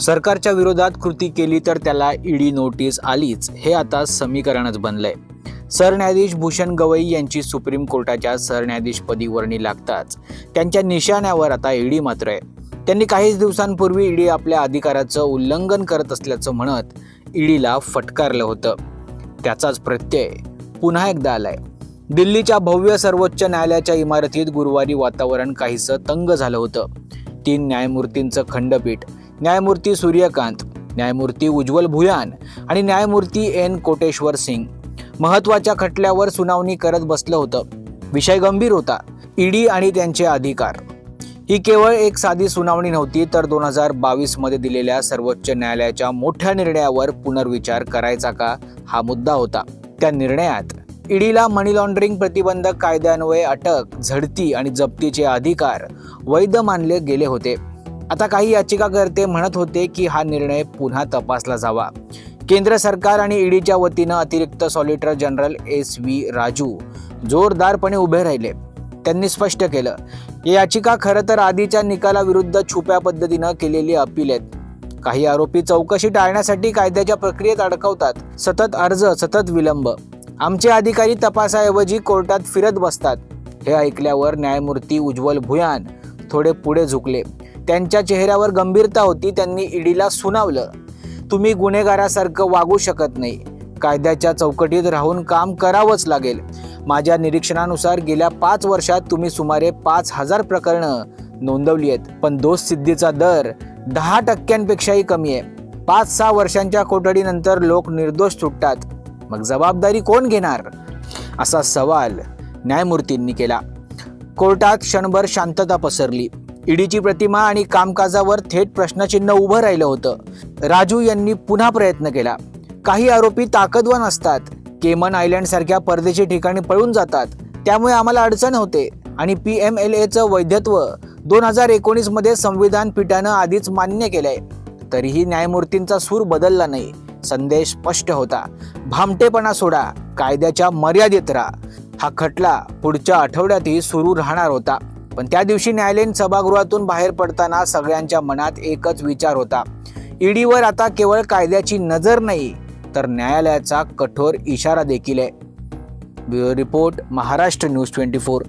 सरकारच्या विरोधात कृती केली तर त्याला ईडी नोटीस आलीच. हे आता समीकरणच बनलंय. सरन्यायाधीश भूषण गवई यांची सुप्रीम कोर्टाच्या सरन्यायाधीशपदी वर्णी लागताच. त्यांच्या निशाण्यावर आता ईडी मात्र आहे. त्यांनी काहीच दिवसांपूर्वी ईडी आपल्या अधिकाराचं उल्लंघन करत असल्याचं म्हणत ईडीला फटकारलं होतं. त्याचाच प्रत्यय पुन्हा एकदा आलाय. दिल्लीच्या भव्य सर्वोच्च न्यायालयाच्या इमारतीत गुरुवारी वातावरण काहीसं तंग झालं होतं. तीन न्यायमूर्तींचं खंडपीठ न्यायमूर्ती सूर्यकांत न्यायमूर्ती उज्ज्वल भुयान आणि न्यायमूर्ती एन कोटेश्वर सिंग. महत्त्वाच्या खटल्यावर सुनावणी करत बसलं होतं. विषय गंभीर होता. ईडी आणि त्यांचे अधिकार. ही केवळ एक साधी सुनावणी नव्हती तर दोन हजार बावीसमध्ये दिलेल्या सर्वोच्च न्यायालयाच्या मोठ्या निर्णयावर पुनर्विचार करायचा का हा मुद्दा होता. त्या निर्णयात ईडीला मनी लॉन्ड्रिंग प्रतिबंधक कायद्यान्वये अटक झडती आणि जप्तीचे अधिकार वैध मानले गेले होते. आता काही याचिकाकर्ते म्हणत होते की हा निर्णय पुन्हा तपासला जावा. केंद्र सरकार आणि ईडीच्या वतीनं अतिरिक्त solicitor general S V Raju जोरदारपणे उभे राहिले. त्यांनी स्पष्ट केलं या याचिका खरं तर आधीच्या निकालाविरुद्ध छुप्या पद्धतीनं केलेली अपील आहेत. काही आरोपी चौकशी टाळण्यासाठी कायद्याच्या प्रक्रियेत अडकवतात. सतत अर्ज सतत विलंब. आमचे अधिकारी तपासाऐवजी कोर्टात फिरत बसतात. हे ऐकल्यावर न्यायमूर्ती उज्ज्वल भुयान थोडे पुढे झुकले. त्यांच्या चेहऱ्यावर गंभीरता होती त्यांनी ईडीला सुनावलं. तुम्ही गुन्हेगारासारखं वागू शकत नाही. कायद्याच्या चौकटीत राहून काम करावंच लागेल. माझ्या निरीक्षणानुसार गेल्या पाच वर्षात तुम्ही सुमारे पाच हजार प्रकरणं नोंदवली आहेत. पण दोष सिद्धीचा दर दहा टक्क्यांपेक्षाही कमी आहे. पाच सहा वर्षांच्या कोठडीनंतर लोक निर्दोष सुटतात. मग जबाबदारी कोण घेणार? असा सवाल न्यायमूर्तींनी केला. कोर्टात क्षणभर शांतता पसरली. ईडीची प्रतिमा आणि कामकाजावर थेट प्रश्नचिन्ह उभं राहिलं होतं. राजू यांनी पुन्हा प्रयत्न केला. काही आरोपी ताकदवान असतात. केमन आयलँड सारख्या परदेशी ठिकाणी पळून जातात. त्यामुळे आम्हाला अडचण होते. आणि पी एम एल एचं वैधत्व दोन हजार एकोणीसमध्ये संविधान पीठानं आधीच मान्य केलंय. तरीही न्यायमूर्तींचा सूर बदलला नाही. संदेश स्पष्ट होता. भामटेपणा सोडा. कायद्याच्या मर्यादेत राहा. हा खटला पुढच्या आठवड्यातही सुरू राहणार होता. पण त्या दिवशी न्यायालयीन सभागृहातून बाहेर पडताना सगळ्यांच्या मनात एकच विचार होता. ईडीवर आता केवळ कायद्याची नजर नाही तर न्यायालयाचा कठोर इशारा देखील आहे. Bureau report Maharashtra news twenty four.